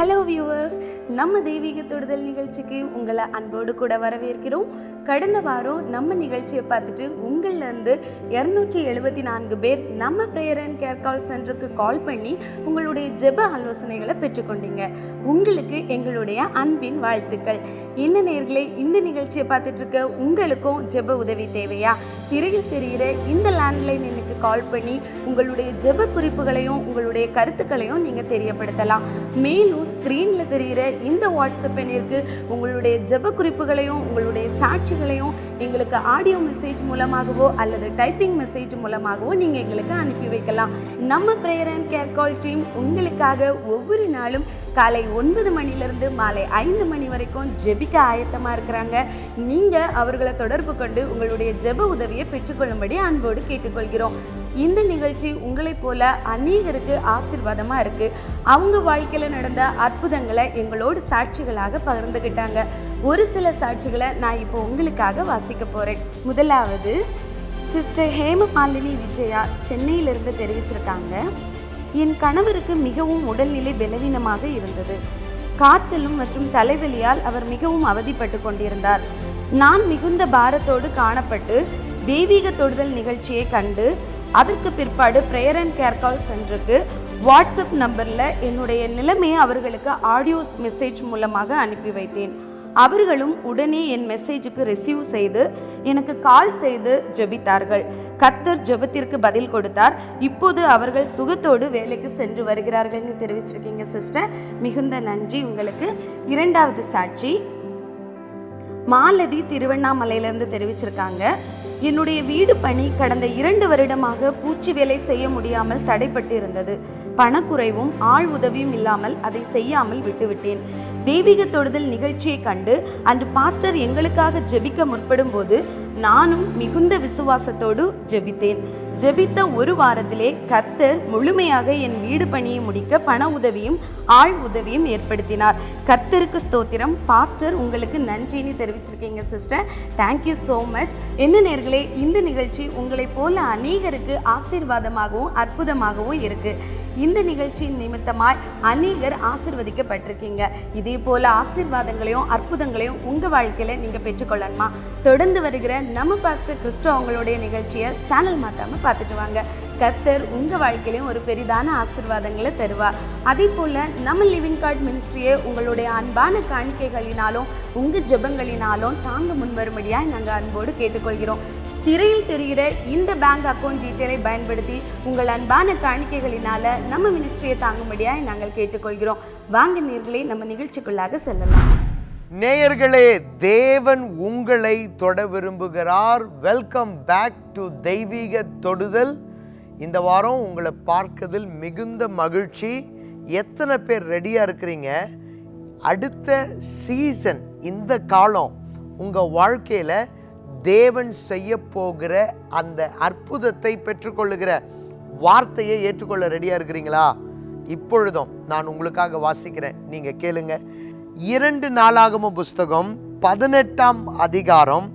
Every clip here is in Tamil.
ஹலோ வியூவர்ஸ் நம்ம தெய்வீக தொடுதல் நிகழ்ச்சிக்கு உங்களை அன்போடு கூட வரவேற்கிறோம். கடந்த வாரம் நம்ம நிகழ்ச்சியை பார்த்துட்டு உங்கள்லேருந்து இரநூற்றி எழுபத்தி நான்கு பேர் நம்ம ப்ரேயர் அண்ட் கேர் கால் சென்டருக்கு கால் பண்ணி உங்களுடைய ஜெப ஆலோசனைகளை பெற்றுக்கொண்டீங்க. உங்களுக்கு எங்களுடைய அன்பின் வாழ்த்துக்கள். என்ன நேர்களே இந்த நிகழ்ச்சியை பார்த்துட்டு இருக்க உங்களுக்கும் ஜெப உதவி தேவையா? திரையில் தெரிகிற இந்த லேண்ட்லைன் எனக்கு கால் பண்ணி உங்களுடைய ஜெப குறிப்புகளையும் உங்களுடைய கருத்துக்களையும் நீங்கள் தெரியப்படுத்தலாம். மேலும் ஸ்க்ரீனில் தெரிகிற இந்த வாட்ஸ்அப் எண்ணிற்கு உங்களுடைய ஜெப குறிப்புகளையும் உங்களுடைய சாட்சிகளையும் எங்களுக்கு ஆடியோ மெசேஜ் மூலமாகவோ அல்லது டைப்பிங் மெசேஜ் மூலமாகவோ நீங்கள் எங்களுக்கு அனுப்பி வைக்கலாம். நம்ம prayer and care call team உங்களுக்காக ஒவ்வொரு நாளும் காலை ஒன்பது மணிலேருந்து மாலை ஐந்து மணி வரைக்கும் ஜெபிக்க ஆயத்தமாக இருக்கிறாங்க. நீங்கள் அவர்களை தொடர்பு கொண்டு உங்களுடைய ஜெப உதவியை பெற்றுக்கொள்ளும்படி அன்போடு கேட்டுக்கொள்கிறோம். இந்த நிகழ்ச்சி உங்களைப் போல அநேகருக்கு ஆசீர்வாதமாக இருக்குது அவங்க வாழ்க்கையில் நடந்த அற்புதங்களை எங்களோடு சாட்சிகளாக பகிர்ந்துக்கிட்டாங்க ஒரு சில சாட்சிகளை நான் இப்போ உங்களுக்காக வாசிக்க போகிறேன் முதலாவது சிஸ்டர் ஹேமமாலினி விஜயா சென்னையிலிருந்து தெரிவிச்சிருக்காங்க. என் கணவருக்கு மிகவும் உடல்நிலை பலவீனமாக இருந்தது. காய்ச்சலும் மற்றும் தலைவலியால் அவர் மிகவும் அவதிப்பட்டு கொண்டிருந்தார். நான் மிகுந்த பாரத்தோடு காணப்பட்டு தெய்வீக தொடுதல் நிகழ்ச்சியை கண்டு அதற்கு பிற்பாடு ப்ரேயர் அண்ட் கேர் கால் சென்டருக்கு வாட்ஸ்அப் நம்பரில் என்னுடைய நிலைமையை அவர்களுக்கு ஆடியோஸ் மெசேஜ் மூலமாக அனுப்பி வைத்தேன். அவர்களும் உடனே என் மெசேஜுக்கு ரிசீவ் செய்து எனக்கு கால் செய்து ஜெபித்தார்கள். கத்தர் ஜெபத்திற்கு பதில் கொடுத்தார். இப்போது அவர்கள் சுகத்தோடு வேலைக்கு சென்று வருகிறார்கள்னு தெரிவிச்சிருக்கீங்க சிஸ்டர் மிகுந்த நன்றி உங்களுக்கு. இரண்டாவது சாட்சி மாலதி திருவண்ணாமலையிலேருந்து தெரிவிச்சிருக்காங்க. என்னுடைய வீடு பணி கடந்த இரண்டு வருடமாக பூச்சி வேலை செய்ய முடியாமல் தடைப்பட்டு இருந்தது பணக்குறைவும் ஆள் உதவியும் இல்லாமல் அதை செய்யாமல் விட்டுவிட்டேன். தெய்வீக தொடுதல் நிகழ்ச்சியை கண்டு அன்று பாஸ்டர் எங்களுக்காக ஜெபிக்க முற்படும் போது நானும் மிகுந்த விசுவாசத்தோடு ஜெபித்தேன். ஜெபித்த ஒரு வாரத்திலே கர்த்தர் முழுமையாக என் வீடு பணியை முடிக்க பண உதவியும் ஆள் உதவியும் ஏற்படுத்தினார். கர்த்தருக்கு ஸ்தோத்திரம். பாஸ்டர் உங்களுக்கு நன்றின்னு தெரிவிச்சிருக்கீங்க sister. Thank you so much என்ன நேர்களே இந்த நிகழ்ச்சி உங்களைப் போல அநேகருக்கு ஆசீர்வாதமாகவும் அற்புதமாகவும் இருக்குது இந்த நிகழ்ச்சியின் நிமித்தமாய் அநேகர் ஆசிர்வதிக்கப்பட்டிருக்கீங்க. இதே போல ஆசீர்வாதங்களையும் அற்புதங்களையும் உங்கள் வாழ்க்கையில் நீங்கள் பெற்றுக்கொள்ளணுமா? தொடர்ந்து வருகிற நம்ம பாஸ்டர் கிறிஸ்டோ அவங்களுடைய நிகழ்ச்சியை சேனல் மாற்றாமல் பார்த்துட்டு வாங்க. கர்த்தர் உங்க வாழ்க்கையிலும் ஒரு பெரிதான ஆசிர்வாதங்களை தருவார் அதே போல நம்ம லிவிங் கார்டு மினிஸ்ட்ரியை உங்களுடைய அன்பான காணிக்கைகளினாலும் உங்க ஜெபங்களினாலும் தாங்க முன்வரும்படியாக நாங்கள் அன்போடு கேட்டுக்கொள்கிறோம். திரையில் தெரிகிற இந்த பேங்க் அக்கவுண்ட் டீட்டெயிலை பயன்படுத்தி உங்கள் அன்பான காணிக்கைகளினால நம்ம மினிஸ்ட்ரியை தாங்கும்படியாய் நாங்கள் கேட்டுக்கொள்கிறோம். வாங்க நேர்களே நம்ம நிகழ்ச்சிக்குள்ளாக செல்லலாம். நேயர்களே தேவன் உங்களை தொட விரும்புகிறார். வெல்கம் பேக் டு தெய்வீக தொடுதல். இந்த வாரம் உங்களை பார்க்கதில் மிகுந்த மகிழ்ச்சி. எத்தனை பேர் ரெடியாக இருக்கிறீங்க? அடுத்த சீசன் இந்த காலம் உங்கள் வாழ்க்கையில் தேவன் செய்ய போகிற அந்த அற்புதத்தை பெற்றுக்கொள்ளுகிற வார்த்தையை ஏற்றுக்கொள்ள ரெடியாக இருக்கிறீங்களா? இப்பொழுதும் நான் உங்களுக்காக வாசிக்கிறேன். நீங்கள் கேளுங்கள் இரண்டு நாளாகம புஸ்தகம் பதினெட்டாம் அதிகாரம்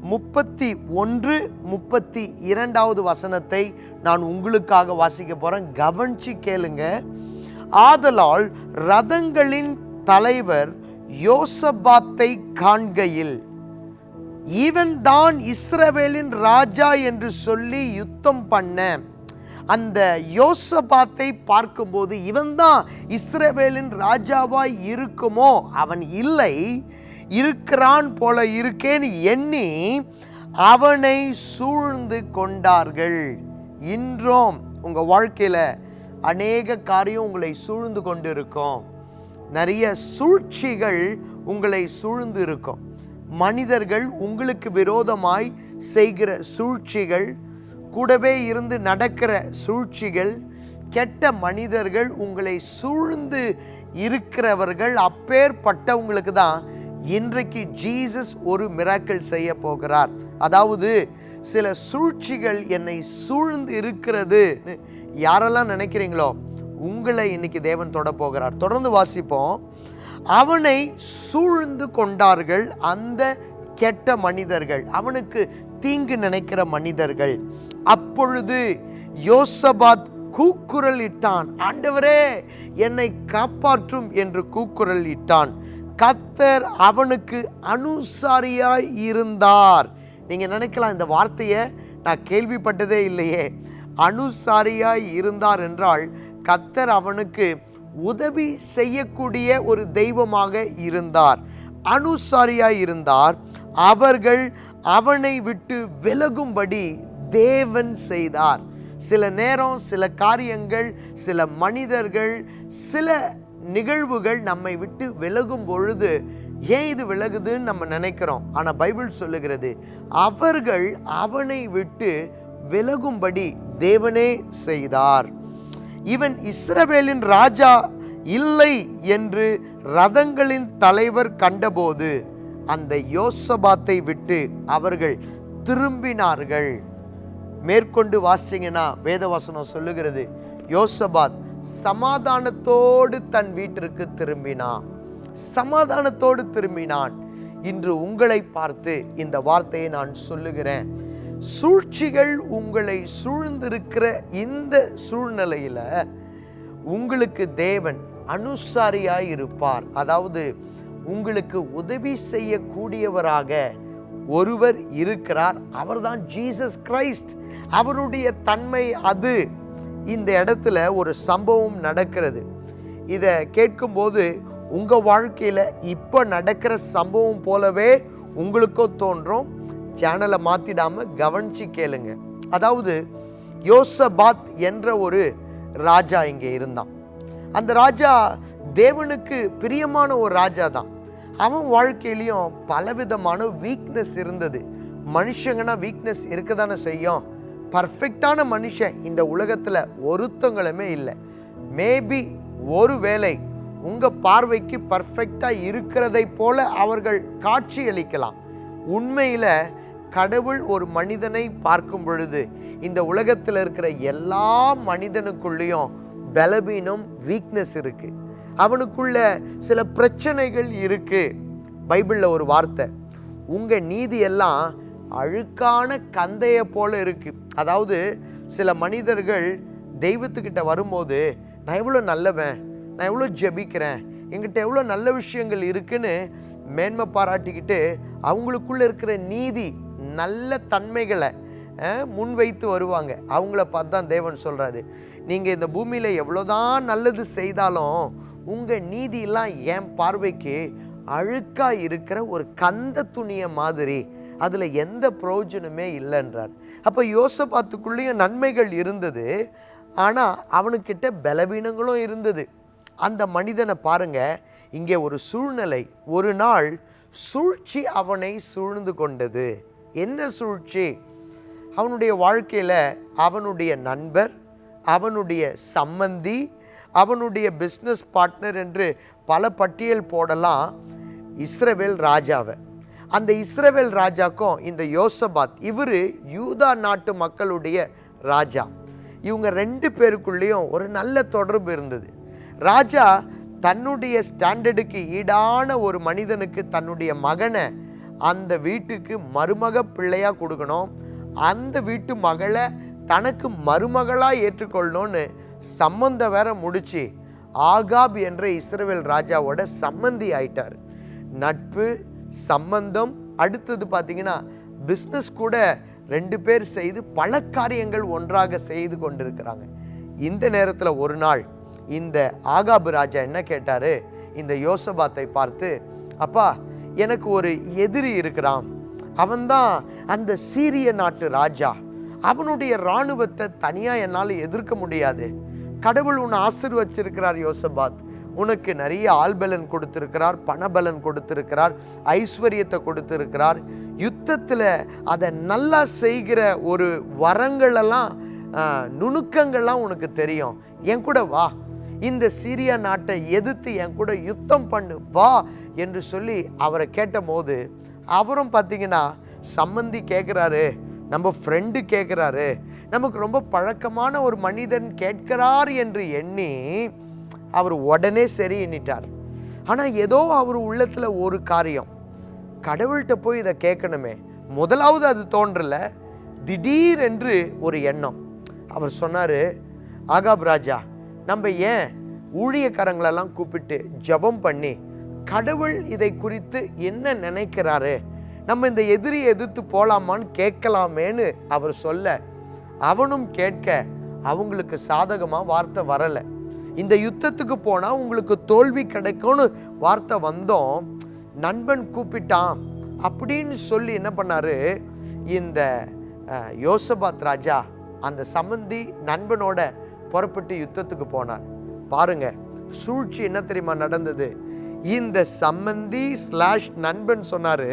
முப்பத்தி ஒன்று முப்பத்தி இரண்டாவது வசனத்தை நான் உங்களுக்காக வாசிக்க போகிறேன் கவனிச்சு கேளுங்க. ஆதலால் ரதங்களின் தலைவர் யோசபாத்தை காண்கையில் இவன் தான் இஸ்ரவேலின் ராஜா என்று சொல்லி யுத்தம் பண்ண அந்த யோசபாத்தை பார்க்கும்போது இவன்தான் இஸ்ரவேலின் ராஜாவாய் இருக்குமோ? அவன் இல்லை. இருக்கிறான் போல இருக்கேன்னு எண்ணி அவனை சூழ்ந்து கொண்டார்கள். இன்றும் உங்கள் வாழ்க்கையில் அநேக காரியம் உங்களை சூழ்ந்து கொண்டு இருக்கும் நிறைய சூழ்ச்சிகள் உங்களை சூழ்ந்து இருக்கும். மனிதர்கள் உங்களுக்கு விரோதமாய் செய்கிற சூழ்ச்சிகள் கூடவே இருந்து நடக்கிற சூழ்ச்சிகள் கெட்ட மனிதர்கள் உங்களை சூழ்ந்து இருக்கிறவர்கள் அப்பேற்பட்டவங்களுக்கு தான் இன்றைக்கு ஜீசஸ் ஒரு மிராக்கள் செய்ய போகிறார். அதாவது சில சூழ்ச்சிகள் என்னை சூழ்ந்து இருக்கிறது. யாரெல்லாம் நினைக்கிறீங்களோ உங்களை இன்னைக்கு தேவன் தொட போகிறார். தொடர்ந்து வாசிப்போம். அவனை சூழ்ந்து கொண்டார்கள் அந்த கெட்ட மனிதர்கள். அவனுக்கு தீங்கு நினைக்கிற மனிதர்கள். அப்பொழுது யோசபாத் கூக்குரல் இட்டான் ஆண்டவரே என்னை காப்பாற்றும் என்று கூக்குரல் இட்டான் கத்தர் அவனுக்கு அனுசாரியாய் இருந்தார். நீங்கள் நினைக்கலாம் இந்த வார்த்தையை நான் கேள்விப்பட்டதே இல்லையே. அனுசாரியாய் இருந்தார் என்றால் கத்தர் அவனுக்கு உதவி செய்யக்கூடிய ஒரு தெய்வமாக இருந்தார். அனுசாரியாய் இருந்தார். அவர்கள் அவனை விட்டு விலகும்படி தேவன் செய்தார். சில நேரம் சில காரியங்கள் சில மனிதர்கள் சில நிகழ்வுகள் நம்மை விட்டு விலகும் பொழுது ஏன் இது விலகுதுன்னு நம்ம நினைக்கிறோம். ஆனால் பைபிள் சொல்லுகிறது அவர்கள் அவனை விட்டு விலகும்படி தேவனே செய்தார். இவன் இஸ்ரவேலின் ராஜா இல்லை என்று ரதங்களின் தலைவர் கண்டபோது அந்த யோசபாத்தை விட்டு அவர்கள் திரும்பினார்கள். மேற்கொண்டு வாசிங்கன்னா வேதவசனம் சொல்லுகிறது. யோசபாத் சமாதானத்தோடு தன் வீட்டிற்கு திரும்பினான். சமாதானத்தோடு திரும்பினான். இன்று உங்களை பார்த்து இந்த வார்த்தையை நான் சொல்லுகிறேன். சூழ்ச்சிகள் உங்களை சூழ்ந்திருக்கிற இந்த சூழ்நிலையில் உங்களுக்கு தேவன் அனுசாரியாய் இருப்பார் அதாவது உங்களுக்கு உதவி செய்யக்கூடியவராக ஒருவர் இருக்கிறார். அவர்தான் ஜீசஸ் கிரைஸ்ட் அவருடைய தன்மை அது. இந்த இடத்துல ஒரு சம்பவம் நடக்கிறது. இதை கேட்கும்போது உங்கள் வாழ்க்கையில் இப்போ நடக்கிற சம்பவம் போலவே உங்களுக்கும் தோன்றும். சேனலை மாற்றிடாமல் கவனிச்சு கேளுங்க. அதாவது யோசபாத் என்ற ஒரு ராஜா இங்கே இருந்தான். அந்த ராஜா தேவனுக்கு பிரியமான ஒரு ராஜா தான் அவன் வாழ்க்கையிலையும் பலவிதமான வீக்னஸ் இருந்தது. மனுஷங்கன்னா வீக்னஸ் இருக்க தானே செய்யும். பர்ஃபெக்டான மனுஷன் இந்த உலகத்தில் ஒருத்தங்களுமே இல்லை. மேபி ஒரு வேளை உங்கள் பார்வைக்கு பர்ஃபெக்டாக இருக்கிறதை போல அவர்கள் காட்சி அளிக்கலாம் உண்மையில் கடவுள் ஒரு மனிதனை பார்க்கும் பொழுது இந்த உலகத்தில் இருக்கிற எல்லா மனிதனுக்குள்ளேயும் பலவீனம் வீக்னஸ் இருக்குது அவனுக்குள்ள சில பிரச்சனைகள் இருக்கு. பைபிளில் ஒரு வார்த்தை. உங்க நீதி எல்லாம் அழுக்கான கந்தையை போல இருக்கு. அதாவது சில மனிதர்கள் தெய்வத்துக்கிட்ட வரும்போது நான் எவ்வளோ நல்லவன் நான் எவ்வளோ ஜெபிக்கிறேன் என்கிட்ட எவ்வளோ நல்ல விஷயங்கள் இருக்குன்னு மேன்மை பாராட்டிக்கிட்டு அவங்களுக்குள்ளே இருக்கிற நீதி நல்ல தன்மைகளை முன்வைத்து வருவாங்க. அவங்கள பார்த்து தான் தேவன் சொல்கிறாரு நீங்கள் இந்த பூமியில் எவ்வளோதான் நல்லது செய்தாலும் உங்கள் நீதியெல்லாம் என் பார்வைக்கு அழுக்காக இருக்கிற ஒரு கந்த துணியை மாதிரி. அதில் எந்த பிரயோஜனமே இல்லைன்றார். அப்போ யோசபாத்துக்குள்ளேயும் நன்மைகள் இருந்தது. ஆனால் அவனுக்கிட்ட பலவீனங்களும் இருந்தது. அந்த மனிதனை பாருங்க. இங்கே ஒரு சூழ்நிலை. ஒரு நாள் சூழ்ச்சி அவனை சூழ்ந்து கொண்டது. என்ன சூழ்ச்சி? அவனுடைய வாழ்க்கையில் அவனுடைய நண்பர் அவனுடைய சம்மந்தி அவனுடைய பிஸ்னஸ் பார்ட்னர் என்று பல பட்டியல் போடலாம். இஸ்ரவேல் ராஜாவை. அந்த இஸ்ரவேல் ராஜாக்கும் இந்த யோசபாத் இவர் யூதா நாட்டு மக்களுடைய ராஜா. இவங்க ரெண்டு பேருக்குள்ளேயும் ஒரு நல்ல தொடர்பு இருந்தது. ராஜா தன்னுடைய ஸ்டாண்டர்டுக்கு ஈடான ஒரு மனிதனுக்கு தன்னுடைய மகனை அந்த வீட்டுக்கு மருமக பிள்ளையாக கொடுக்கணும். அந்த வீட்டு மகளை தனக்கு மருமகளாக ஏற்றுக்கொள்ளணும்னு சம்மந்தம் வேற முடிச்சு ஆகாப் என்ற இஸ்ரேல் ராஜாவோட சம்மந்தி ஆயிட்டார். நட்பு சம்பந்தம் அடுத்தது பார்த்தீங்கன்னா பிஸ்னஸ் கூட ரெண்டு பேர் செய்து பல காரியங்கள் ஒன்றாக செய்து கொண்டிருக்கிறாங்க. இந்த நேரத்தில் ஒரு நாள் இந்த ஆகாபு ராஜா என்ன கேட்டார்? இந்த யோசபாத்தை பார்த்து அப்பா எனக்கு ஒரு எதிரி இருக்கிறான். அவன்தான் அந்த சீரிய நாட்டு ராஜா. அவனுடைய இராணுவத்தை தனியாக என்னால் எதிர்க்க முடியாது. கடவுள் உன்னை ஆசிர்வச்சிருக்கிறார் யோசபாத். உனக்கு நிறைய ஆள்பலன் கொடுத்திருக்கிறார் பணபலன் கொடுத்திருக்கிறார் ஐஸ்வர்யத்தை கொடுத்திருக்கிறார். யுத்தத்தில் அதை நல்லா செய்கிற ஒரு வரங்களெல்லாம் நுணுக்கங்கள்லாம் உனக்கு தெரியும். என் கூட வா. இந்த சீரியா நாட்டை எதிர்த்து என் கூட யுத்தம் பண்ணு வா என்று சொல்லி அவரை கேட்டபோது அவரும் பார்த்தீங்கன்னா சம்மந்தி கேட்குறாரு நம்ம ஃப்ரெண்டு கேட்குறாரு நமக்கு ரொம்ப பழக்கமான ஒரு மனிதன் கேட்கிறார் என்று எண்ணி அவர் உடனே சரி எண்ணிட்டார். ஆனால் ஏதோ அவர் உள்ளத்தில் ஒரு காரியம். கடவுள்கிட்ட போய் இதை கேட்கணுமே. முதலாவது அது தோன்றல. திடீரென்று ஒரு எண்ணம். அவர் சொன்னார் ஆகாப் ராஜா நம்ம ஏன் ஊழியக்காரங்களெல்லாம் கூப்பிட்டு ஜெபம் பண்ணி கடவுள் இதை குறித்து என்ன நினைக்கிறாரு? நம்ம இந்த எதிரியை எதிர்த்து போலாமான்னு கேட்கலாமேன்னு அவர் சொல்ல அவனும் கேட்க அவங்களுக்கு சாதகமாக வார்த்தை வரலை. இந்த யுத்தத்துக்கு போனால் உங்களுக்கு தோல்வி கிடைக்கும்னு வார்த்தை வந்தோம். நண்பன் கூப்பிட்டான். அப்படின்னு சொல்லி என்ன பண்ணாரு? இந்த யோசபாத் ராஜா அந்த சம்மந்தி நண்பனோட புறப்பட்டு யுத்தத்துக்கு போனார். பாருங்க சூழ்ச்சி என்ன தெரியுமா நடந்தது? இந்த சம்மந்தி ஸ்லாஷ் நண்பன் சொன்னார்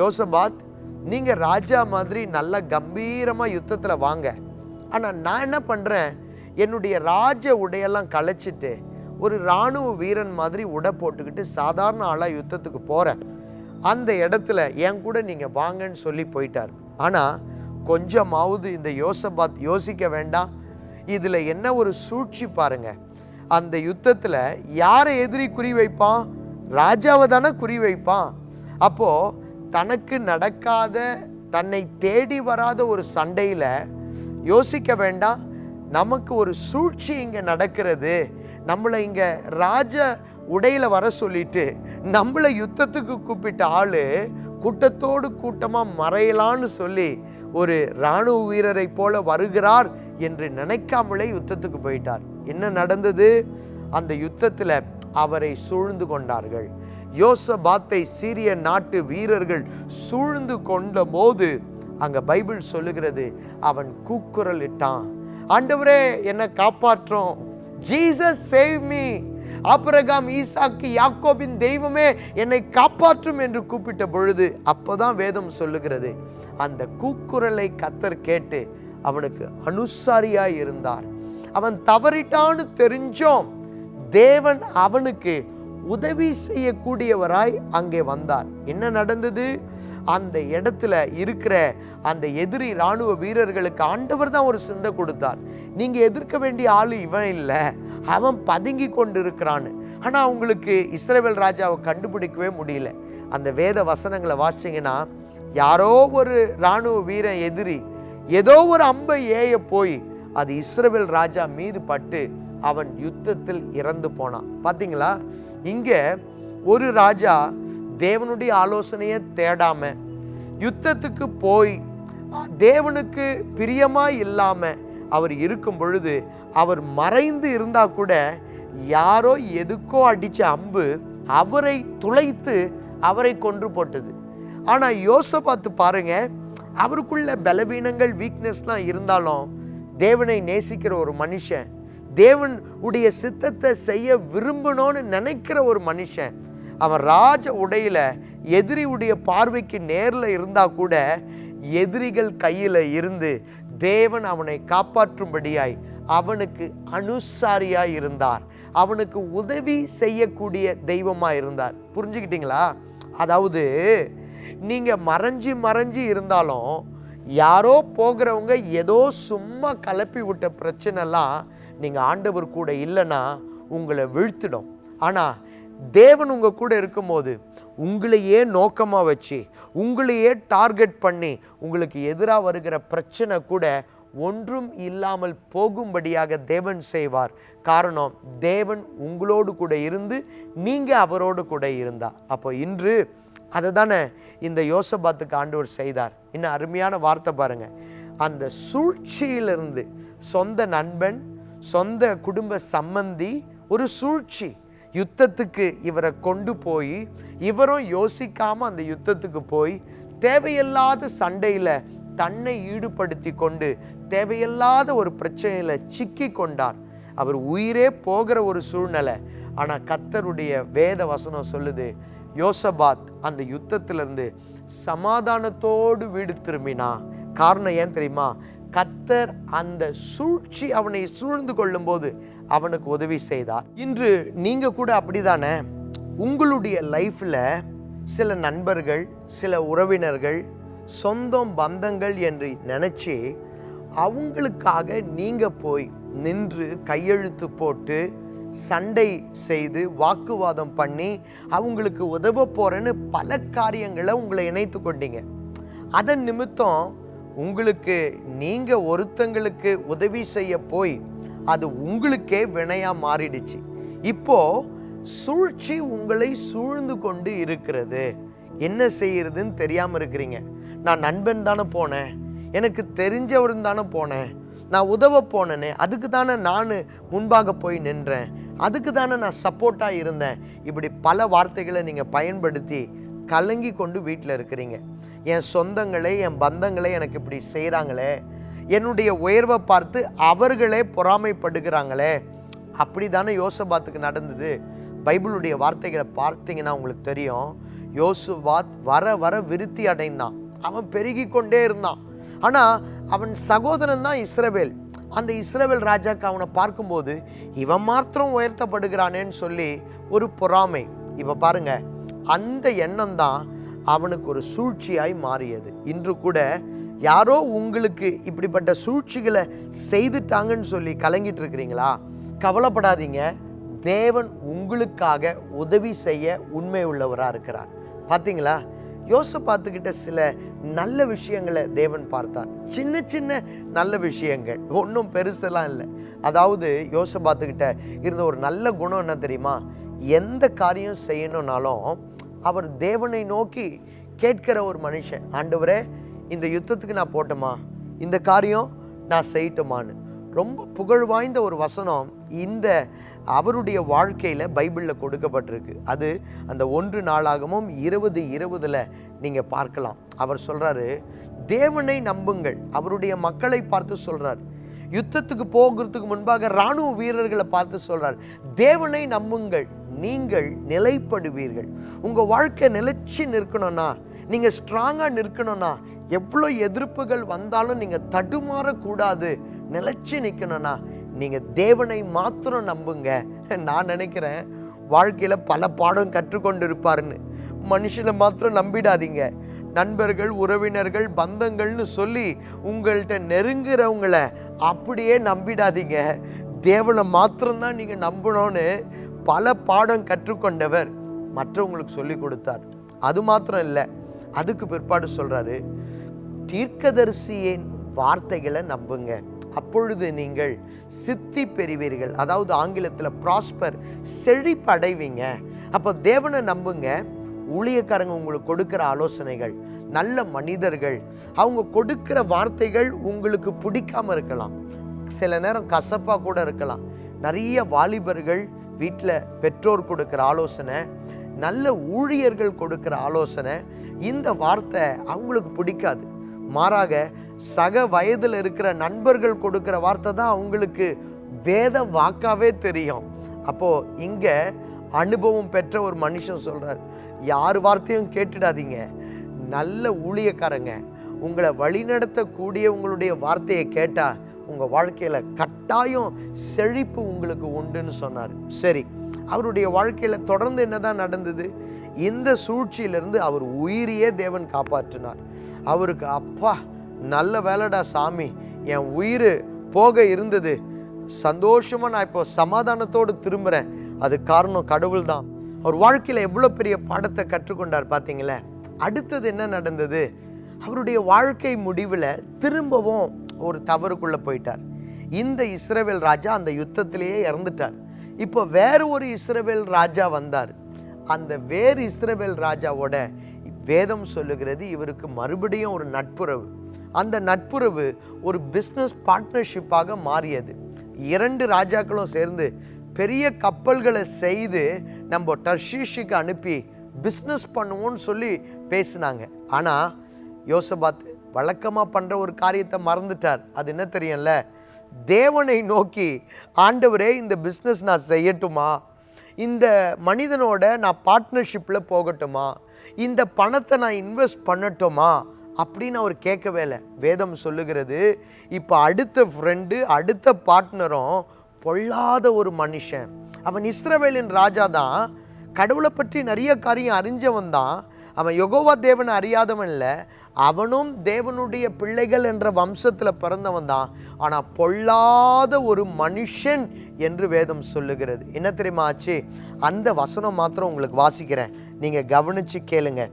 யோசபாத் நீங்கள் ராஜா மாதிரி நல்ல கம்பீரமாக யுத்தத்தில் வாங்க. ஆனால் நான் என்ன பண்ணுறேன் என்னுடைய ராஜ உடையெல்லாம் களைச்சிட்டு ஒரு இராணுவ வீரன் மாதிரி உடை போட்டுக்கிட்டு சாதாரண ஆளாக யுத்தத்துக்கு போகிறேன் அந்த இடத்துல என் கூட நீங்கள் வாங்கன்னு சொல்லி போயிட்டார். ஆனால் கொஞ்சமாவது இந்த யோசபாத் யோசிக்க வேண்டாம். இதில் என்ன ஒரு சூழ்ச்சி பாருங்க. அந்த யுத்தத்தில் யாரை எதிரி குறி வைப்பான்? ராஜாவை தானே குறி வைப்பான். அப்போது தனக்கு நடக்காத தன்னை தேடி வராத ஒரு சண்டையில் யோசிக்க வேண்டாம். நமக்கு ஒரு சூழ்ச்சி இங்கே நடக்கிறது. நம்மளை இங்கே ராஜ உடையில் வர சொல்லிட்டு நம்மளை யுத்தத்துக்கு கூப்பிட்ட ஆள் கூட்டத்தோடு கூட்டமாக மறையலான்னு சொல்லி ஒரு இராணுவ வீரரை போல வருகிறார் என்று நினைக்காமலே யுத்தத்துக்கு போயிட்டார். என்ன நடந்தது? அந்த யுத்தத்தில் அவரை சூழ்ந்து கொண்டார்கள். யோசபாத்தை சீரிய நாட்டு வீரர்கள் சூழ்ந்து கொண்ட போது அங்கே பைபிள் சொல்லுகிறது அவன் கூக்குரல் இட்டான் ஆண்டவரே என்னை காப்பாற்றும். ஜீசஸ் சேவ் மீ ஆபிரகாம் ஈசாக்கு யாக்கோபின் தெய்வமே என்னை காப்பாற்றும் என்று கூப்பிட்ட பொழுது அப்போதான் வேதம் சொல்லுகிறது. அந்த கூக்குரலை கத்தர் கேட்டு அவனுக்கு அனுசாரியாய் இருந்தார். அவன் தவறிட்டான்னு தெரிஞ்சோம். தேவன் அவனுக்கு உதவி செய்யக்கூடியவராய் அங்கே வந்தார். என்ன நடந்தது? அந்த இடத்துல இருக்கிற அந்த எதிரி இராணுவ வீரர்களுக்கு ஆண்டவர் தான் ஒரு சிந்தை கொடுத்தார். நீங்கள் எதிர்க்க வேண்டிய ஆள் இவன் இல்லை. அவன் பதுங்கி கொண்டு இருக்கிறான்னு ஆனால் அவங்களுக்கு இஸ்ரேவேல் ராஜாவை கண்டுபிடிக்கவே முடியல. அந்த வேத வசனங்களை வாசிச்சிங்கன்னா யாரோ ஒரு இராணுவ வீரன் எதிரி ஏதோ ஒரு அம்பை ஏய போய் அது இஸ்ரவேல் ராஜா மீது பட்டு அவன் யுத்தத்தில் இறந்து போனான். பார்த்தீங்களா இங்கே ஒரு ராஜா தேவனுடைய ஆலோசனையை தேடாம யுத்தத்துக்கு போய் தேவனுக்கு பிரியமாக இல்லாமல் அவர் இருக்கும் பொழுது அவர் மறைந்து இருந்தால் கூட யாரோ எதுக்கோ அடித்த அம்பு அவரை துளைத்து அவரை கொன்று போட்டது. ஆனால் யோசை யோசபாத்து பாருங்க அவருக்குள்ள பலவீனங்கள் வீக்னஸ்லாம் இருந்தாலும் தேவனை நேசிக்கிற ஒரு மனுஷன் தேவன் உடைய சித்தத்தை செய்ய விரும்பணும்னு நினைக்கிற ஒரு மனுஷன் அவன் ராஜ உடையில் எதிரியுடைய பார்வைக்கு நேரில் இருந்தால் கூட எதிரிகள் கையில் இருந்து தேவன் அவனை காப்பாற்றும்படியாய் அவனுக்கு அனுசாரியாக இருந்தார். அவனுக்கு உதவி செய்யக்கூடிய தெய்வமாக இருந்தார். புரிஞ்சுக்கிட்டீங்களா? அதாவது நீங்கள் மறைஞ்சு மறைஞ்சு இருந்தாலும் யாரோ போகிறவங்க ஏதோ சும்மா கலப்பி விட்ட பிரச்சனைலாம் நீங்கள் ஆண்டவர் கூட இல்லைன்னா உங்களை வீழ்த்திடும். ஆனால் தேவன் உங்கள் கூட இருக்கும்போது உங்களையே நோக்கமாக வச்சு உங்களையே டார்கெட் பண்ணி உங்களுக்கு எதிராக வருகிற பிரச்சனை கூட ஒன்றும் இல்லாமல் போகும்படியாக தேவன் செய்வார். காரணம் தேவன் உங்களோடு கூட இருந்து நீங்கள் அவரோடு கூட இருந்தா. அப்போ இன்று அதை தானே இந்த யோசபாத்துக்கு ஆண்டவர் செய்தார். இன்னும் அருமையான வார்த்தை பாருங்கள் அந்த சூழ்ச்சியிலிருந்து சொந்த நண்பன் சொந்த குடும்ப சம்மந்தி ஒரு சூழ்ச்சி. யுத்தத்துக்கு இவரை கொண்டு போய் இவரும் யோசிக்காமல் அந்த யுத்தத்துக்கு போய் தேவையில்லாத சண்டையில் தன்னை ஈடுபடுத்தி கொண்டு தேவையில்லாத ஒரு பிரச்சனையில் சிக்கி கொண்டார். அவர் உயிரே போகிற ஒரு சூழ்நிலை. ஆனால் கத்தருடைய வேத வசனம் சொல்லுது யோசபாத் அந்த யுத்தத்திலிருந்து சமாதானத்தோடு வீடு திரும்பினா காரணம் ஏன் தெரியுமா? கத்தர் அந்த சூழ்ச்சி அவனை சூழ்ந்து கொள்ளும்போது அவனுக்கு உதவி செய்தார். இன்று நீங்க கூட அப்படிதானே? உங்களுடைய லைஃப்ல சில நண்பர்கள் சில உறவினர்கள் சொந்தம் பந்தங்கள் என்று நினைச்சு அவங்களுக்காக நீங்க போய் நின்று கையெழுத்து போட்டு சண்டை செய்து வாக்குவாதம் பண்ணி அவங்களுக்கு உதவ போறேன்னு பல காரியங்களை உங்களை இணைத்து கொண்டீங்க. அதன் நிமித்தம் உங்களுக்கு நீங்கள் ஒருத்தங்களுக்கு உதவி செய்ய போய் அது உங்களுக்கே வினையாக மாறிடுச்சு. இப்போ சூழ்ச்சி உங்களை சூழ்ந்து கொண்டு இருக்கிறது. என்ன செய்யறதுன்னு தெரியாமல் இருக்கிறீங்க. நான் நண்பன் தானே போனேன். எனக்கு தெரிஞ்சவரும் தானே போனேன். நான் உதவ போனேனே அதுக்கு தானே நான் முன்பாக போய் நின்றேன். அதுக்கு தானே நான் சப்போர்ட்டாக இருந்தேன். இப்படி பல வார்த்தைகளை நீங்கள் பயன்படுத்தி கலங்கி கொண்டு வீட்டில் இருக்கிறீங்க. என் சொந்தங்களே என் பந்தங்களே எனக்கு இப்படி செய்கிறாங்களே. என்னுடைய உயர்வை பார்த்து அவர்களே பொறாமைப்படுகிறாங்களே. அப்படி தானே யோசபாத்துக்கு நடந்தது. பைபிளுடைய வார்த்தைகளை பார்த்தீங்கன்னா உங்களுக்கு தெரியும். யோசுபாத் வர வர விருத்தி அடைந்தான். அவன் பெருகி கொண்டே இருந்தான். ஆனால் அவன் சகோதரன் தான் இஸ்ரவேல். அந்த இஸ்ரவேல் ராஜாக்கு அவனை பார்க்கும்போது இவன் மாத்திரம் உயர்த்தப்படுகிறானேன்னு சொல்லி ஒரு பொறாமை. இப்போ பாருங்கள் அந்த எண்ணம் தான் அவனுக்கு ஒரு சூழ்ச்சியாய் மாறியது. இன்று கூட யாரோ உங்களுக்கு இப்படிப்பட்ட சூழ்ச்சிகளை செய்துட்டாங்கன்னு சொல்லி கலங்கிட்டு இருக்கிறீங்களா கவலைப்படாதீங்க. தேவன் உங்களுக்காக உதவி செய்ய உண்மை உள்ளவராக இருக்கிறார். பார்த்தீங்களா யோசபாத்துக்கிட்ட சில நல்ல விஷயங்களை தேவன் பார்த்தார். சின்ன சின்ன நல்ல விஷயங்கள். ஒன்றும் பெருசெல்லாம் இல்லை. அதாவது யோசபாத்துக்கிட்ட இருந்த ஒரு நல்ல குணம் என்ன தெரியுமா? எந்த காரியம் செய்யணும்னாலும் அவர் தேவனை நோக்கி கேட்கிற ஒரு மனுஷன். ஆண்டவரே இந்த யுத்தத்துக்கு நான் போட்டோமா? இந்த காரியம் நான் செய்யட்டுமான்னு. ரொம்ப புகழ் வாய்ந்த ஒரு வசனம் இந்த அவருடைய வாழ்க்கையில் பைபிளில் கொடுக்கப்பட்டிருக்கு. அது அந்த ஒன்று நாளாகவும் இருபது இருபதில் நீங்கள் பார்க்கலாம். அவர் சொல்கிறாரு தேவனை நம்புங்கள். அவருடைய மக்களை பார்த்து சொல்கிறார் யுத்தத்துக்கு போகிறதுக்கு முன்பாக இராணுவ வீரர்களை பார்த்து சொல்கிறார் தேவனை நம்புங்கள். நீங்கள் நிலைப்படுவீர்கள். உங்கள் வாழ்க்கை நிலைச்சி நிற்கணும்னா நீங்கள் ஸ்ட்ராங்காக நிற்கணும்னா எவ்வளோ எதிர்ப்புகள் வந்தாலும் நீங்கள் தடுமாறக்கூடாது. நிலைச்சு நிற்கணும்னா நீங்கள் தேவனை மாத்திரம் நம்புங்க. நான் நினைக்கிறேன் வாழ்க்கையில் பல பாடம் கற்றுக்கொண்டு இருப்பாருன்னு மனுஷனை மாத்திரம் நம்பிடாதீங்க. நண்பர்கள் உறவினர்கள் பந்தங்கள்னு சொல்லி உங்கள்கிட்ட நெருங்குறவங்கள அப்படியே நம்பிடாதீங்க. தேவனை மாத்திரம்தான் நீங்கள் நம்பணும்னு பல பாடம் கற்றுக்கொண்டவர் மற்றவங்களுக்கு சொல்லி கொடுத்தார். அது மாத்திரம் இல்லை அதுக்கு பிற்பாடு சொல்கிறாரு தீர்க்கதரிசியின் வார்த்தைகளை நம்புங்க. அப்பொழுது நீங்கள் சித்தி பெறுவீர்கள். அதாவது ஆங்கிலத்தில் ப்ராஸ்பர் செழிப்படைவீங்க. அப்போ தேவனை நம்புங்க ஊழியக்காரங்க உங்களுக்கு கொடுக்குற ஆலோசனைகள் நல்ல மனிதர்கள் அவங்க கொடுக்குற வார்த்தைகள் உங்களுக்கு பிடிக்காம இருக்கலாம். சில நேரம் கசப்பாக கூட இருக்கலாம். நிறைய வாலிபர்கள் வீட்டில் பெற்றோர் கொடுக்குற ஆலோசனை நல்ல ஊழியர்கள் கொடுக்குற ஆலோசனை இந்த வார்த்தை அவங்களுக்கு பிடிக்காது. மாறாக சக வயதில் இருக்கிற நண்பர்கள் கொடுக்குற வார்த்தை தான் அவங்களுக்கு வேத வாக்காவே தெரியும். அப்போது இங்கே அனுபவம் பெற்ற ஒரு மனுஷன் சொல்கிறார் யார் வார்த்தையும் கேட்டுடாதீங்க. நல்ல ஊழியக்காரங்க உங்களை வழிநடத்தக்கூடிய உங்களுடைய வார்த்தையை கேட்டால் உங்கள் வாழ்க்கையில் கட்டாயம் செழிப்பு உங்களுக்கு உண்டுன்னு சொன்னார். சரி அவருடைய வாழ்க்கையில் தொடர்ந்து என்னதான் நடந்தது? இந்த சூழ்ச்சியிலிருந்து அவர் உயிரையே தேவன் காப்பாற்றினார். அவருக்கு அப்பா நல்ல வேலைடா சாமி என் உயிர் போக இருந்தது. சந்தோஷமாக நான் இப்போ சமாதானத்தோடு திரும்புகிறேன் அது காரணம் கடவுள் தான் அவர் வாழ்க்கையில் எவ்வளோ பெரிய பாடத்தை கற்றுக்கொண்டார் பார்த்தீங்களே அடுத்தது என்ன நடந்தது? அவருடைய வாழ்க்கை முடிவில் திரும்பவும் ஒரு தவறுக்குள்ளே போயிட்டார். இந்த இஸ்ரவேல் ராஜா அந்த யுத்தத்திலேயே இறந்துட்டார். இப்போ வேறு ஒரு இஸ்ரவேல் ராஜா வந்தார். அந்த வேறு இஸ்ரவேல் ராஜாவோட வேதம் சொல்லுகிறது இவருக்கு மறுபடியும் ஒரு நட்புறவு. அந்த நட்புறவு ஒரு பிஸ்னஸ் பார்ட்னர்ஷிப்பாக மாறியது. இரண்டு ராஜாக்களும் சேர்ந்து பெரிய கப்பல்களை செய்து நம்ம டர்ஷீஷுக்கு அனுப்பி பிஸ்னஸ் பண்ணுவோம்னு சொல்லி பேசினாங்க. ஆனால் யோசபாத் வழக்கமாக பண்ணுற ஒரு காரியத்தை மறந்துட்டார். அது என்ன தெரியும்ல? தேவனை நோக்கி ஆண்டவரே இந்த பிஸ்னஸ் நான் செய்யட்டுமா? இந்த மனிதனோட நான் பார்ட்னர்ஷிப்பில் போகட்டுமா? இந்த பணத்தை நான் இன்வெஸ்ட் பண்ணட்டுமா? அப்படின்னு அவர் கேட்கவே இல்லை. வேதம் சொல்லுகிறது இப்போ அடுத்த ஃப்ரெண்டு அடுத்த பார்ட்னரும் பொல்லாத ஒரு மனுஷன். அவன் இஸ்ரவேலின் ராஜா தான் கடவுளை பற்றி நிறைய காரியம் அறிஞ்சவன் தான். அவன் யெகோவா தேவனை அறியாதவன் இல்லை. அவனும் தேவனுடைய பிள்ளைகள் என்ற வம்சத்தில் பிறந்தவன் தான். ஆனால் பொல்லாத ஒரு மனுஷன் என்று வேதம் சொல்லுகிறது. என்ன தெரியுமா ஆச்சு? அந்த வசனம் மாத்திரம் உங்களுக்கு வாசிக்கிறேன். நீங்கள் கவனித்து கேளுங்க.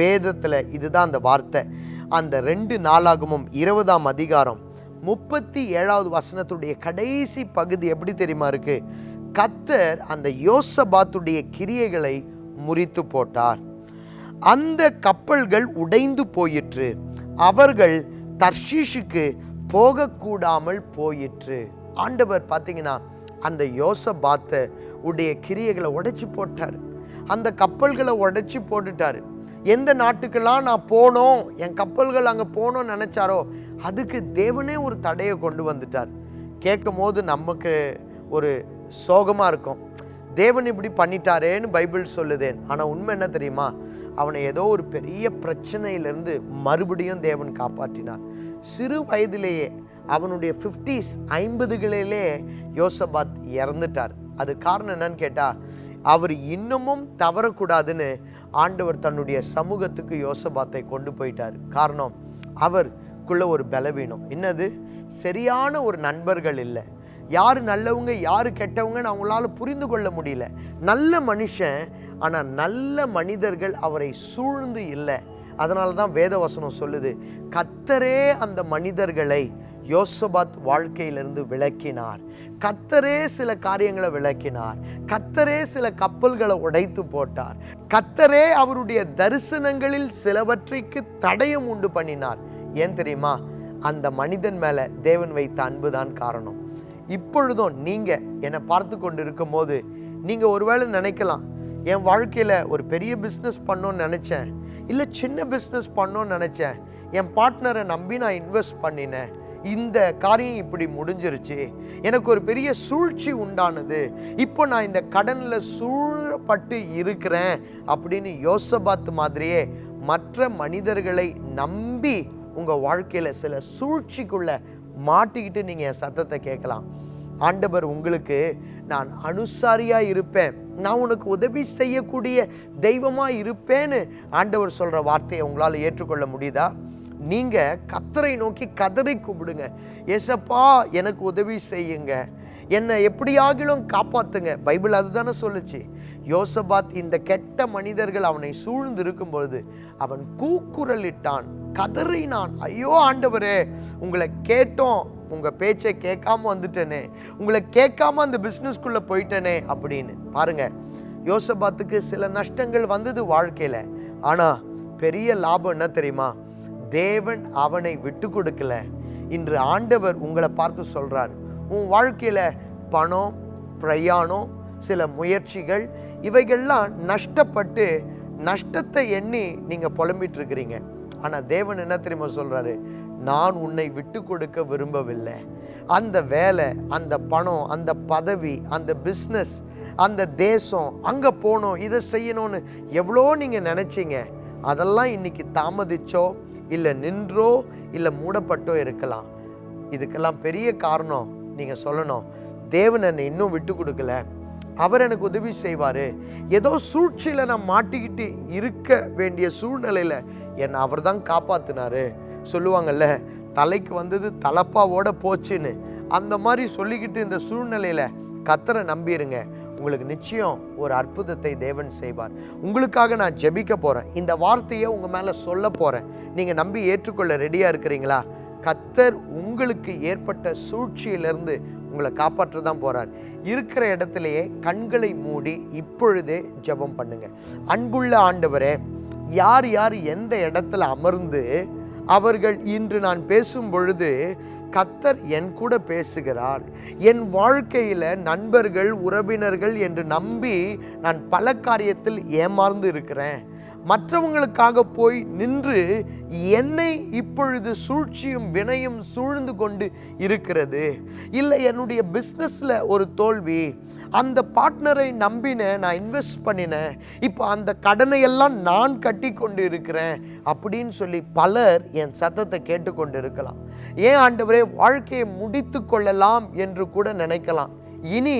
வேதத்தில் இதுதான் அந்த வார்த்தை. அந்த ரெண்டு நாளாகமும் இருபதாம் அதிகாரம் முப்பத்தி ஏழாவது வசனத்துடைய கடைசி பகுதி எப்படி தெரியுமா இருக்குது கத்தர் அந்த யோசபாத்துடைய கிரியைகளை முறித்து போட்டார். அந்த கப்பல்கள் உடைந்து போயிற்று. அவர்கள் தர்ஷீஷுக்கு போகக்கூடாமல் போயிற்று. ஆண்டவர் பார்த்தீங்கன்னா அந்த யோசபாத்த உடைய கிரியைகளை உடைச்சி போட்டார். அந்த கப்பல்களை உடைச்சி போட்டுட்டாரு. எந்த நாட்டுக்கெல்லாம் நான் போனோம் என் கப்பல்கள் அங்கே போகணும்னு நினச்சாரோ அதுக்கு தேவனே ஒரு தடையை கொண்டு வந்துட்டார். கேட்கும் போது நமக்கு ஒரு சோகமாக இருக்கும். தேவன் இப்படி பண்ணிட்டாரேன்னு பைபிள் சொல்லுதேன். ஆனால் உண்மை என்ன தெரியுமா? அவனை ஏதோ ஒரு பெரிய பிரச்சனையிலிருந்து மறுபடியும் தேவன் காப்பாற்றினார். சிறு வயதிலேயே அவனுடைய ஃபிஃப்டிஸ் ஐம்பதுகளிலே யோசபாத் இறந்துட்டார். அது காரணம் என்னன்னு கேட்டால் அவர் இன்னமும் தவறக்கூடாதுன்னு ஆண்டவர் தன்னுடைய சமூகத்துக்கு யோசபாத்தை கொண்டு போயிட்டார். காரணம் அவருக்குள்ள ஒரு பலவீனம். என்னது? சரியான ஒரு நண்பர்கள் இல்லை. யார் நல்லவங்க யார் கெட்டவங்கன்னு அவங்களால புரிந்து கொள்ள முடியல. நல்ல மனுஷன் ஆனால் நல்ல மனிதர்கள் அவரை சூழ்ந்து இல்லை. அதனால தான் வேதவசனம் சொல்லுது கத்தரே அந்த மனிதர்களை யோசபாத் வாழ்க்கையிலிருந்து விளக்கினார். கத்தரே சில காரியங்களை விளக்கினார். கத்தரே சில கப்பல்களை உடைத்து போட்டார். கத்தரே அவருடைய தரிசனங்களில் சிலவற்றைக்கு தடயம் உண்டு பண்ணினார். ஏன் தெரியுமா? அந்த மனிதன் மேலே தேவன் வைத்த அன்புதான் காரணம். இப்பொழுதும் நீங்கள் என்னை பார்த்து கொண்டு இருக்கும் போது நீங்கள் ஒருவேளை நினைக்கலாம் என் வாழ்க்கையில் ஒரு பெரிய பிஸ்னஸ் பண்ணோன்னு நினச்சேன். இல்லை சின்ன பிஸ்னஸ் பண்ணணும்னு நினச்சேன். என் பார்ட்னரை நம்பி நான் இன்வெஸ்ட் பண்ணினேன். இந்த காரியம் இப்படி முடிஞ்சிருச்சு. எனக்கு ஒரு பெரிய சூழ்ச்சி உண்டானது. இப்போ நான் இந்த கடனில் சூழப்பட்டு இருக்கிறேன் அப்படின்னு யோசபாத் மாதிரியே மற்ற மனிதர்களை நம்பி உங்கள் வாழ்க்கையில் சில சூழ்ச்சிக்குள்ளே மாட்டிக்கிட்டு நீங்கள் என் சத்தத்தை கேட்கலாம். ஆண்டவர் உங்களுக்கு நான் அனுசாரியாக இருப்பேன். நான் உனக்கு உதவி செய்யக்கூடிய தெய்வமாக இருப்பேன்னு ஆண்டவர் சொல்கிற வார்த்தையை உங்களால் ஏற்றுக்கொள்ள முடியுதா? நீங்கள் கத்தரை நோக்கி கதறி கூப்பிடுங்க. எசப்பா எனக்கு உதவி செய்யுங்க. என்னை எப்படியாகிலும் காப்பாற்றுங்க பைபிள் அதுதானே சொல்லுச்சு. யோசபாத் இந்த கெட்ட மனிதர்கள் அவனை சூழ்ந்து இருக்கும் பொழுது அவன் கூக்குரலிட்டான். கதறினான். ஐயோ ஆண்டவரே உங்களை கேட்டோம். உங்கள் பேச்சை கேட்காம வந்துட்டேனே. உங்களை கேட்காம அந்த பிஸ்னஸ்க்குள்ளே போயிட்டேனே அப்படின்னு. பாருங்க யோசபாத்துக்கு சில நஷ்டங்கள் வந்தது வாழ்க்கையில். ஆனால் பெரிய லாபம் என்ன தெரியுமா? தேவன் அவனை விட்டு கொடுக்கல. இன்று ஆண்டவர் உங்களை பார்த்து சொல்கிறார் உன் வாழ்க்கையில் பணம் பிரயாணம் சில முயற்சிகள் இவைகள்லாம் நஷ்டப்பட்டு நஷ்டத்தை எண்ணி நீங்கள் புலம்பிட்டு இருக்கிறீங்க. ஆனால் தேவன் என்ன தெரியுமா சொல்கிறாரு நான் உன்னை விட்டு கொடுக்க விரும்பவில்லை. அந்த வேலை அந்த பணம் அந்த பதவி அந்த பிஸ்னஸ் அந்த தேசம் அங்கே போகணும் இதை செய்யணும்னு எவ்வளோ நீங்கள் நினச்சிங்க? அதெல்லாம் இன்றைக்கி தாமதிச்சோ இல்லை நின்றோ இல்லை மூடப்பட்டோ இருக்கலாம். இதுக்கெல்லாம் பெரிய காரணம் நீங்கள் சொல்லணும். தேவன் என்னை இன்னும் விட்டு கொடுக்கல அவர் எனக்கு உதவி செய்வார். ஏதோ சூழ்ச்சியில் நான் மாட்டிக்கிட்டு இருக்க வேண்டிய சூழ்நிலையில் என்னை அவர் தான் காப்பாற்றினாரு சொல்லுவாங்கல்ல தலைக்கு வந்தது தலப்பாவோட போச்சுன்னு. அந்த மாதிரி சொல்லிக்கிட்டு இந்த சூழ்நிலையில் கத்தரை நம்பிடுங்க உங்களுக்கு நிச்சயம் ஒரு அற்புதத்தை தேவன் செய்வார். உங்களுக்காக நான் ஜெபிக்க போகிறேன் இந்த வார்த்தையை உங்கள் மேலே சொல்ல போகிறேன் நீங்கள் நம்பி ஏற்றுக்கொள்ள ரெடியாக இருக்கிறீங்களா? கத்தர் உங்களுக்கு ஏற்பட்ட சூழ்ச்சியிலிருந்து உங்களை காப்பாற்ற தான் போகிறார் இருக்கிற இடத்துலையே கண்களை மூடி இப்பொழுதே ஜெபம் பண்ணுங்கள் அன்புள்ள ஆண்டவரே யார் யார் எந்த இடத்துல அமர்ந்து அவர்கள் இன்று நான் பேசும் பொழுது கத்தர் என் கூட பேசுகிறார். என் வாழ்க்கையில் நண்பர்கள் உறவினர்கள் என்று நம்பி நான் பல காரியத்தில் ஏமாந்து இருக்கிறேன். மற்றவங்களுக்காக போய் நின்று என்னை இப்பொழுது சூழ்ச்சியும் வினையும் சூழ்ந்து கொண்டு இருக்கிறது. இல்லை என்னுடைய பிஸ்னஸில் ஒரு தோல்வி. அந்த பார்ட்னரை நம்பினேன் நான் இன்வெஸ்ட் பண்ணினேன் இப்போ அந்த கடனையெல்லாம் நான் கட்டி கொண்டு இருக்கிறேன் அப்படின்னு சொல்லி பலர் என் சத்தத்தை கேட்டுக்கொண்டு இருக்கலாம் ஏன் ஆண்டவரே வாழ்க்கையை முடித்து கொள்ளலாம் என்று கூட நினைக்கலாம். இனி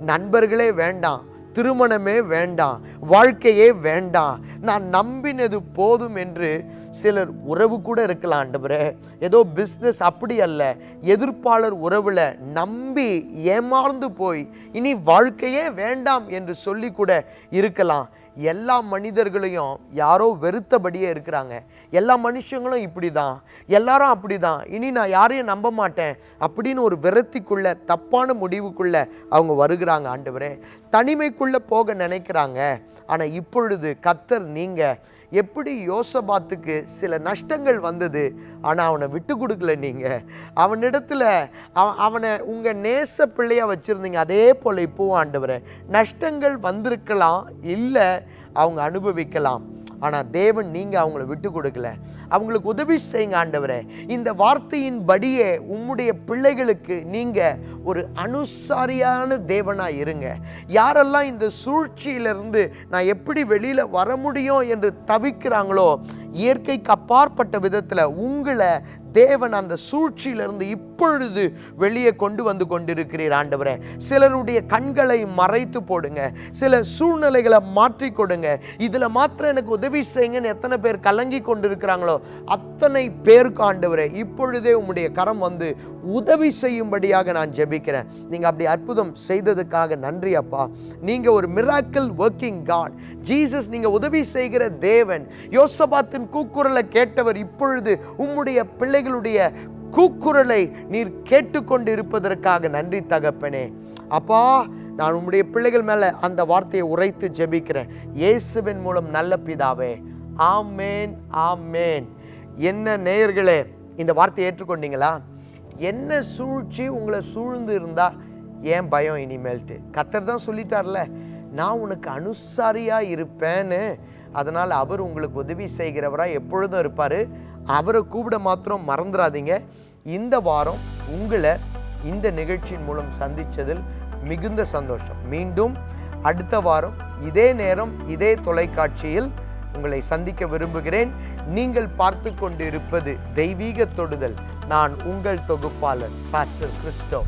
நண்பர்களே வேண்டாம். திருமணமே வேண்டாம் வாழ்க்கையே வேண்டாம். நான் நம்பினது போதும் என்று சிலர் உறவு கூட இருக்கலாம் ஆண்டவரே. ஏதோ பிஸ்னஸ் அப்படி அல்ல. எதிர்ப்பாளர் உறவில் நம்பி ஏமாந்து போய் இனி வாழ்க்கையே வேண்டாம் என்று சொல்லி கூட இருக்கலாம். எல்லா மனிதர்களையும் யாரோ வெறுத்தபடியே இருக்கிறாங்க. எல்லா மனுஷங்களும் இப்படி தான் எல்லாரும் அப்படி தான் இனி நான் யாரையும் நம்ப மாட்டேன் அப்படின்னு ஒரு விரத்திக்குள்ள தப்பான முடிவுக்குள்ள அவங்க வருகிறாங்க ஆண்டவரே. தனிமைக்குள்ளே போக நினைக்கிறாங்க. ஆனால் இப்பொழுது கத்தர் நீங்கள் எப்படி யோசபாத்துக்கு சில நஷ்டங்கள் வந்தது ஆனால் அவனை விட்டு கொடுக்கல நீங்கள் அவனிடத்தில் அவன் அவனை உங்கள் நேச பிள்ளையாக வச்சுருந்தீங்க அதே போல் இப்போவும் ஆண்டவரை நஷ்டங்கள் வந்திருக்கலாம் இல்லை அவங்க அனுபவிக்கலாம். ஆனால் தேவன் நீங்கள் அவங்கள விட்டு கொடுக்கல. அவங்களுக்கு உதவி செய்யுங்க ஆண்டவரே. இந்த வார்த்தையின் படியே உம்முடைய பிள்ளைகளுக்கு நீங்கள் ஒரு அனுசாரியான தேவனாக இருங்க. யாரெல்லாம் இந்த சூழ்ச்சியிலிருந்து நான் எப்படி வெளியில் வர முடியும் என்று தவிக்கிறாங்களோ இயற்கைக்கு அப்பாற்பட்ட விதத்தில் உங்களை தேவன் அந்த சூழ்ச்சியிலிருந்து இப்பொழுது வெளியே கொண்டு வந்து கொண்டிருக்கிறீர் ஆண்டவரே. சிலருடைய கண்களை மறைத்து போடுங்க. சில சூழ்நிலைகளை மாற்றி கொடுங்க. இதில் மாத்திரம் எனக்கு உதவி செய்யுங்கன்னு எத்தனை பேர் கலங்கி கொண்டிருக்கிறாங்களோ அத்தனை பேருக்கு ஆண்டவரே இப்பொழுதே உம்முடைய கரம் வந்து உதவி செய்யும்படியாக நான் ஜெபிக்கிறேன். நீங்கள் அப்படி அற்புதம் செய்ததுக்காக நன்றி அப்பா. நீங்கள் ஒரு மிராக்கிள் ஒர்க்கிங் காட் ஜீசஸ் நீங்கள் உதவி செய்கிற தேவன். யோசபாத்தின் கூக்குரலை கேட்டவர் இப்பொழுது உம்முடைய பிள்ளைகளுடைய கூக்குரலை நீர் கேட்டுக்கொண்டு இருப்பதற்காக நன்றி தகப்பனே. அப்பா நான் உம்முடைய பிள்ளைகள் மேலே அந்த வார்த்தையை உரைத்து ஜெபிக்கிறேன். இயேசுவின் மூலம் நல்ல பிதாவே ஆமேன் ஆமேன். என்ன நேயர்களே இந்த வார்த்தையை ஏற்றுக்கொண்டீங்களா? என்ன சூழ்ச்சி உங்களை சூழ்ந்து இருந்தால் ஏன் பயம் இனிமேல்ட்டு? கத்தர் தான் சொல்லிட்டார்ல நான் உனக்கு அனுசாரியாக இருப்பேன்னு. அதனால் அவர் உங்களுக்கு உதவி செய்கிறவராக எப்பொழுதும் இருப்பார். அவரை கூப்பிட மாத்திரம் மறந்துடாதீங்க. இந்த வாரம் உங்களை இந்த நிகழ்ச்சியின் மூலம் சந்தித்ததில் மிகுந்த சந்தோஷம். மீண்டும் அடுத்த வாரம் இதே நேரம் இதே தொலைக்காட்சியில் உங்களை சந்திக்க விரும்புகிறேன். நீங்கள் பார்த்து கொண்டு இருப்பது தெய்வீக தொடுதல். நான் உங்கள் தொகுப்பாளர் பாஸ்டர் கிறிஸ்டோ